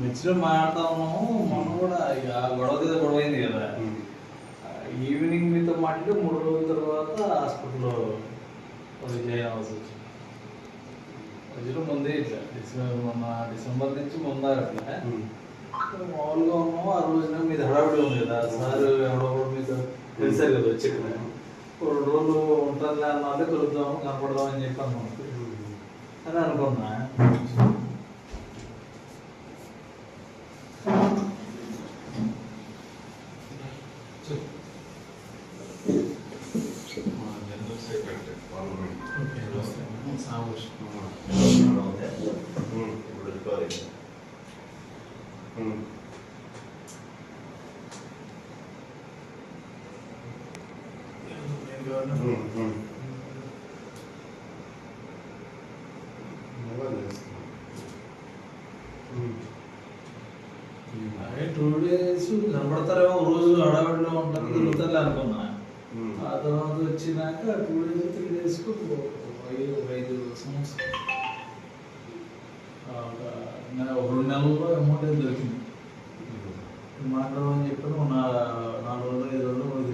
మిర్చిలో మాట్లాడుతా ఉన్నాము. మనం కూడా ఇక గొడవ మీద గొడవ అయింది కదా ఈవినింగ్ మీతో మాట్లాడి మూడు రోజుల తర్వాత హాస్పిటల్లో జాయిన్ అవ్వాల్సి వచ్చింది. మధ్యలో ముందే ఇట్లా డిసెంబర్ మొన్న డిసెంబర్ నుంచి ముందా అట్లా మామూలుగా ఉన్నాము. ఆ రోజున మీద హడావిడి ఉంది కదా. సార్ ఎవడో మీతో తెలిసారు కదా వచ్చి రెండు రోజులు ఉంటానులే అన్నాళ్ళే కలుద్దాం కనపడదాం అని చెప్పి అన్నాం అని అనుకున్నా Mm-hmm. అదే టూ డేస్ కనపడతారేమో ఒక రోజు హడావిడిలో ఉంటారు తిరుగుతారులే అనుకున్నా. ఆ తర్వాత వచ్చినాక టూ డేస్ త్రీ డేస్ ఐదు ఐదు ఒక రెండు నెలల్లో అమౌంట్ దొరికింది. మాట్లాడమని చెప్పాను నా నాలుగు రోజులు ఐదు రోజులు కూడా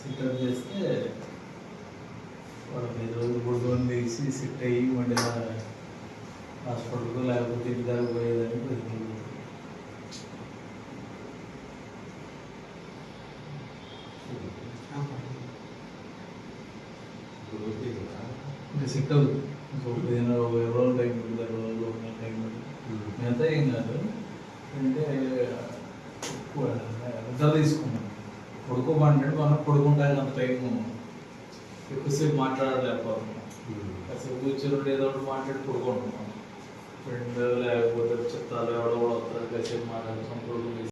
సిట్అప్ చేస్తే వాళ్ళకి ఐదు రోజులు మూడు రోజులు తీసి సిట్ అయ్యి మళ్ళీ హాస్పిటల్కు లేకపోతే ఇంటి దాకా పోయేదని ప్రతిరోజు ఇంకా సిట్ అవుతుంది పదిహేను ఇరవై రోజులు టైం పడుతుంది ఇరవై రోజులు ఒక నెల టైం పడుతుంది. మిగతా ఏం కాదు. అంటే ఎక్కువ ఎంత తీసుకున్నాం. పడుకోమంటే మనం పడుకుంటానికి అంత టైం ఎక్కువసేపు మాట్లాడలేకపోతున్నాం కాసేపు కూర్చొని ఏదో ఒకటి మాట్లాడి పడుకుంటున్నాం ఫ్రెండ్ లేకపోతే చెత్తాలు ఎవడో వస్తారు కాసేపు మాట్లాడుతాం పడుకుని